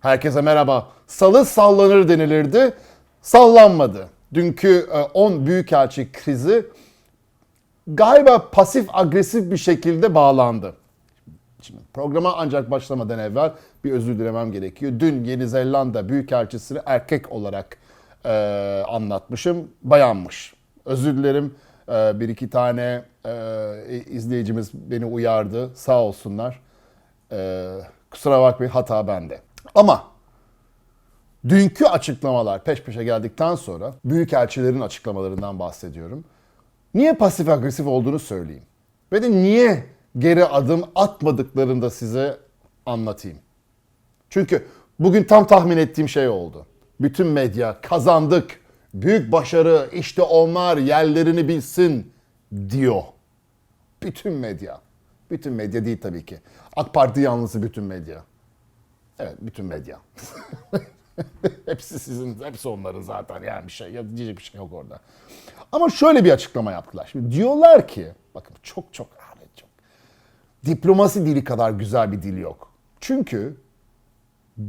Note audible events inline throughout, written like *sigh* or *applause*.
Herkese merhaba. Salı sallanır denilirdi. Sallanmadı. Dünkü e, 10 büyükelçi krizi galiba pasif agresif bir şekilde bağlandı. Şimdi programa ancak başlamadan evvel bir özür dilemem gerekiyor. Dün Yeni Zelanda Büyükelçisini erkek olarak e, anlatmışım. Bayanmış. Özür dilerim. E, bir iki tane e, izleyicimiz beni uyardı. Sağ olsunlar. E, kusura bakmayın hata bende. Ama dünkü açıklamalar peş peşe geldikten sonra büyükelçilerin açıklamalarından bahsediyorum. Niye pasif agresif olduğunu söyleyeyim. Ve de niye geri adım atmadıklarını da size anlatayım. Çünkü bugün tam tahmin ettiğim şey oldu. Bütün medya kazandık, büyük başarı, işte onlar yerlerini bilsin diyor. Bütün medya. Bütün medya değil tabii ki. AK Parti yanlısı bütün medya. Evet, bütün medya. *laughs* hepsi sizin, hepsi onların zaten yani bir şey, diyecek bir şey yok orada. Ama şöyle bir açıklama yaptılar. Şimdi diyorlar ki, bakın çok çok Ahmet çok, diplomasi dili kadar güzel bir dil yok. Çünkü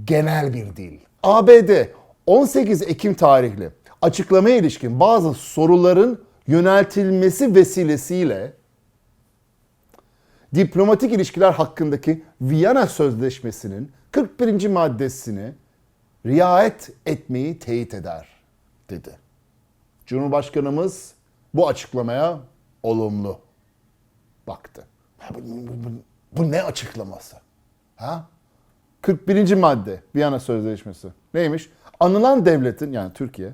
genel bir dil. ABD 18 Ekim tarihli açıklamaya ilişkin bazı soruların yöneltilmesi vesilesiyle diplomatik ilişkiler hakkındaki Viyana Sözleşmesi'nin 41. maddesini riayet etmeyi teyit eder dedi. Cumhurbaşkanımız bu açıklamaya olumlu baktı. Bu, bu- bu- bu ne açıklaması? Ha? 41. madde Viyana Sözleşmesi. Neymiş? Anılan devletin yani Türkiye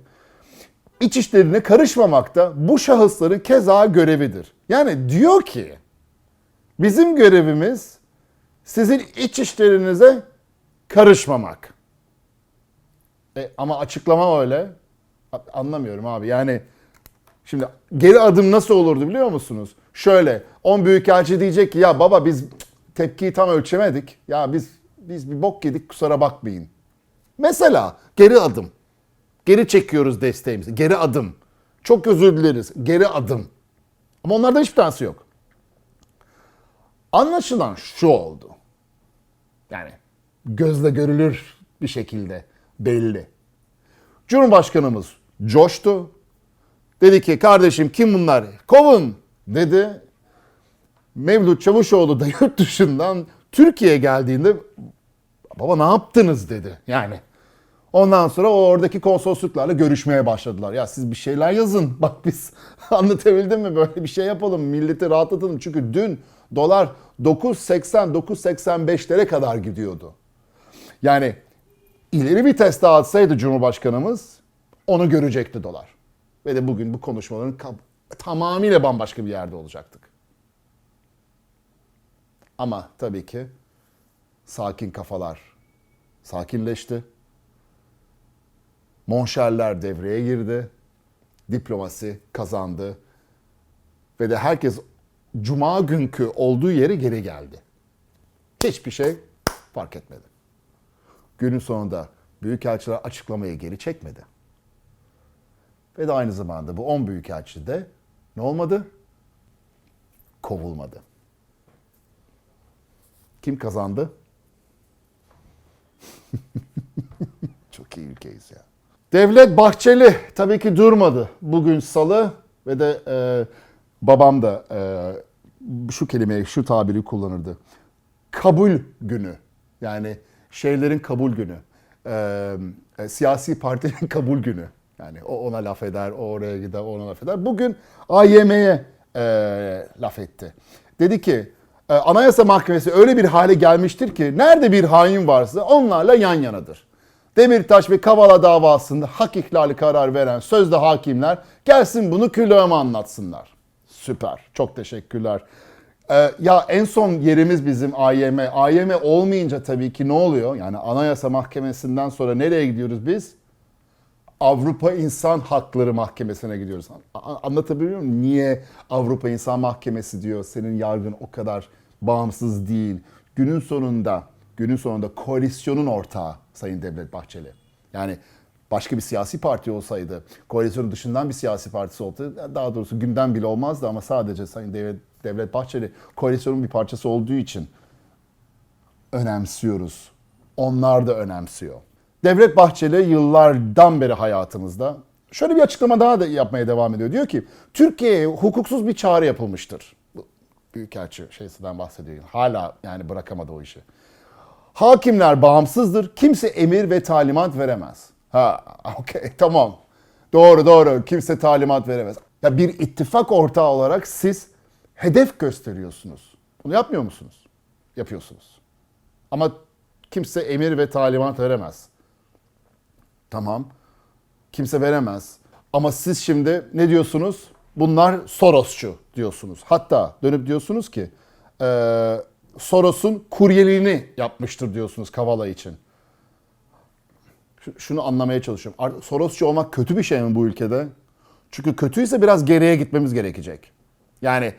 iç işlerine karışmamakta bu şahısların keza görevidir. Yani diyor ki bizim görevimiz sizin iç işlerinize karışmamak. E, ama açıklama öyle. Anlamıyorum abi. Yani şimdi geri adım nasıl olurdu biliyor musunuz? Şöyle 10 büyükelçi diyecek ki ya baba biz tepkiyi tam ölçemedik. Ya biz biz bir bok yedik kusura bakmayın. Mesela geri adım. Geri çekiyoruz desteğimizi. Geri adım. Çok özür dileriz. Geri adım. Ama onlardan hiçbir tanesi yok. Anlaşılan şu oldu. Yani gözle görülür bir şekilde belli. Cumhurbaşkanımız coştu. Dedi ki kardeşim kim bunlar? Kovun dedi. Mevlüt Çavuşoğlu da *laughs* yurt dışından Türkiye'ye geldiğinde baba ne yaptınız dedi. Yani ondan sonra o oradaki konsolosluklarla görüşmeye başladılar. Ya siz bir şeyler yazın. *laughs* Bak biz *laughs* anlatabildim mi böyle bir şey yapalım. Milleti rahatlatalım. Çünkü dün dolar 9.80 9.85'lere kadar gidiyordu. Yani ileri viteste atsaydı Cumhurbaşkanımız onu görecekti dolar. Ve de bugün bu konuşmaların tamamıyla bambaşka bir yerde olacaktık. Ama tabii ki sakin kafalar sakinleşti. Monşerler devreye girdi. Diplomasi kazandı. Ve de herkes cuma günkü olduğu yere geri geldi. Hiçbir şey fark etmedi. Günün sonunda büyükelçiler açıklamayı geri çekmedi. Ve de aynı zamanda bu 10 büyükelçi de ne olmadı? Kovulmadı. Kim kazandı? *laughs* Çok iyi ülkeyiz ya. Devlet Bahçeli tabii ki durmadı. Bugün salı ve de e, babam da e, şu kelimeyi, şu tabiri kullanırdı. Kabul günü. Yani şeylerin kabul günü. E, e, siyasi partinin *laughs* kabul günü. Yani o ona laf eder, o oraya gider, ona laf eder. Bugün AYM'ye e, laf etti. Dedi ki e, Anayasa Mahkemesi öyle bir hale gelmiştir ki nerede bir hain varsa onlarla yan yanadır. Demirtaş ve Kavala davasında hak ihlali karar veren sözde hakimler gelsin bunu külahıma anlatsınlar. Süper. Çok teşekkürler. Ee, ya en son yerimiz bizim AYM. AYM olmayınca tabii ki ne oluyor? Yani Anayasa Mahkemesi'nden sonra nereye gidiyoruz biz? Avrupa İnsan Hakları Mahkemesi'ne gidiyoruz. Anlatabiliyor muyum? Niye Avrupa İnsan Mahkemesi diyor senin yargın o kadar bağımsız değil. Günün sonunda, günün sonunda koalisyonun ortağı Sayın Devlet Bahçeli. Yani başka bir siyasi parti olsaydı, koalisyonun dışından bir siyasi partisi olsaydı, daha doğrusu gündem bile olmazdı ama sadece Sayın Devlet, Devlet Bahçeli koalisyonun bir parçası olduğu için önemsiyoruz onlar da önemsiyor. Devlet Bahçeli yıllardan beri hayatımızda şöyle bir açıklama daha da yapmaya devam ediyor. Diyor ki Türkiye'ye hukuksuz bir çağrı yapılmıştır. Büyükelçi şeysinden bahsediyor. Hala yani bırakamadı o işi. Hakimler bağımsızdır. Kimse emir ve talimat veremez. Ha, *laughs* okey tamam. Doğru doğru. Kimse talimat veremez. Ya bir ittifak ortağı olarak siz hedef gösteriyorsunuz. Bunu yapmıyor musunuz? Yapıyorsunuz. Ama kimse emir ve talimat veremez. Tamam. Kimse veremez. Ama siz şimdi ne diyorsunuz? Bunlar Sorosçu diyorsunuz. Hatta dönüp diyorsunuz ki eee, Soros'un kuryeliğini yapmıştır diyorsunuz Kavala için. Şu- Şunu anlamaya çalışıyorum. Sorosçu olmak kötü bir şey mi bu ülkede? Çünkü kötüyse biraz geriye gitmemiz gerekecek. Yani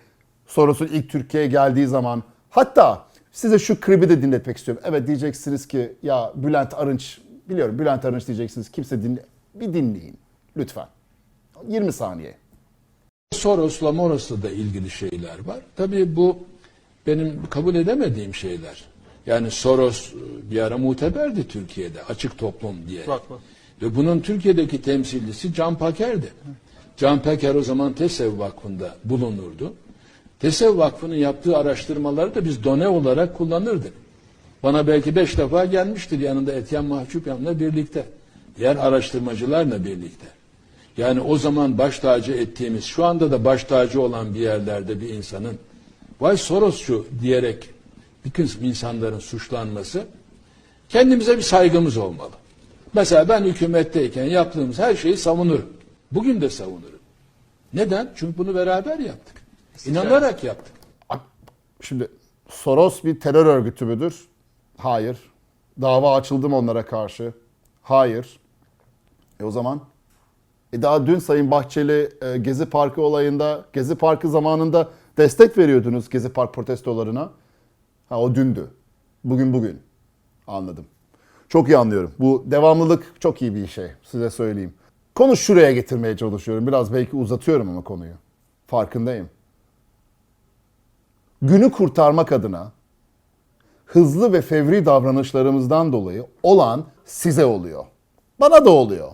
Soros'un ilk Türkiye'ye geldiği zaman hatta size şu klibi de dinletmek istiyorum. Evet diyeceksiniz ki ya Bülent Arınç biliyorum Bülent Arınç diyeceksiniz. Kimse dinle bir dinleyin lütfen. 20 saniye. Soros'la Moros'la da ilgili şeyler var. Tabii bu benim kabul edemediğim şeyler. Yani Soros e, bir ara muteberdi Türkiye'de açık toplum diye. Ve bunun Türkiye'deki temsilcisi Can Paker'di. Can Paker o zaman TESEV Vakfı'nda bulunurdu. TESEV Vakfı'nın yaptığı araştırmaları da biz done olarak kullanırdık. Bana belki beş defa gelmiştir yanında Etyen Mahcup yanında birlikte. Diğer araştırmacılarla birlikte. Yani o zaman baş tacı ettiğimiz, şu anda da baş tacı olan bir yerlerde bir insanın vay Sorosçu diyerek bir kısım insanların suçlanması kendimize bir saygımız olmalı. Mesela ben hükümetteyken yaptığımız her şeyi savunurum. Bugün de savunurum. Neden? Çünkü bunu beraber yaptık. İnanarak yaptık. Şimdi Soros bir terör örgütü müdür? Hayır. Dava açıldı mı onlara karşı? Hayır. E o zaman e daha dün Sayın Bahçeli e, Gezi Parkı olayında, Gezi Parkı zamanında destek veriyordunuz Gezi Park protestolarına. Ha o dündü. Bugün bugün. Anladım. Çok iyi anlıyorum. Bu devamlılık çok iyi bir şey. Size söyleyeyim. Konu şuraya getirmeye çalışıyorum. Biraz belki uzatıyorum ama konuyu. Farkındayım. Günü kurtarmak adına hızlı ve fevri davranışlarımızdan dolayı olan size oluyor. Bana da oluyor.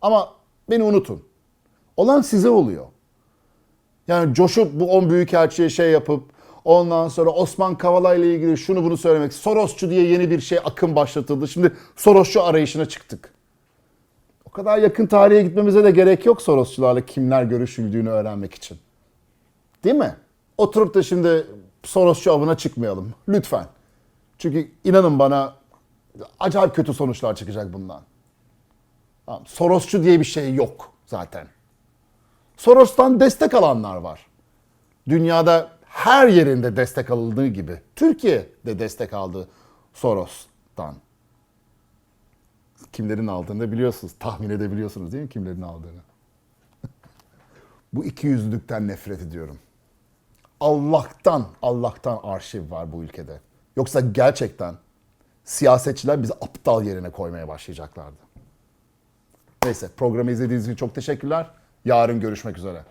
Ama beni unutun. Olan size oluyor. Yani coşup bu 10 büyükelçiye şey yapıp ondan sonra Osman Kavala ile ilgili şunu bunu söylemek. Sorosçu diye yeni bir şey akım başlatıldı. Şimdi Sorosçu arayışına çıktık. O kadar yakın tarihe gitmemize de gerek yok Sorosçularla kimler görüşüldüğünü öğrenmek için. Değil mi? Oturup da şimdi Sorosçu avına çıkmayalım. Lütfen. Çünkü inanın bana acayip kötü sonuçlar çıkacak bundan. Sorosçu diye bir şey yok zaten. Soros'tan destek alanlar var. Dünyada her yerinde destek alındığı gibi Türkiye de destek aldı Soros'tan. Kimlerin aldığını biliyorsunuz. Tahmin edebiliyorsunuz değil mi kimlerin aldığını? *laughs* Bu iki yüzlülükten nefret ediyorum. Allah'tan, Allah'tan arşiv var bu ülkede. Yoksa gerçekten siyasetçiler bizi aptal yerine koymaya başlayacaklardı. Neyse programı izlediğiniz için çok teşekkürler. Yarın görüşmek üzere.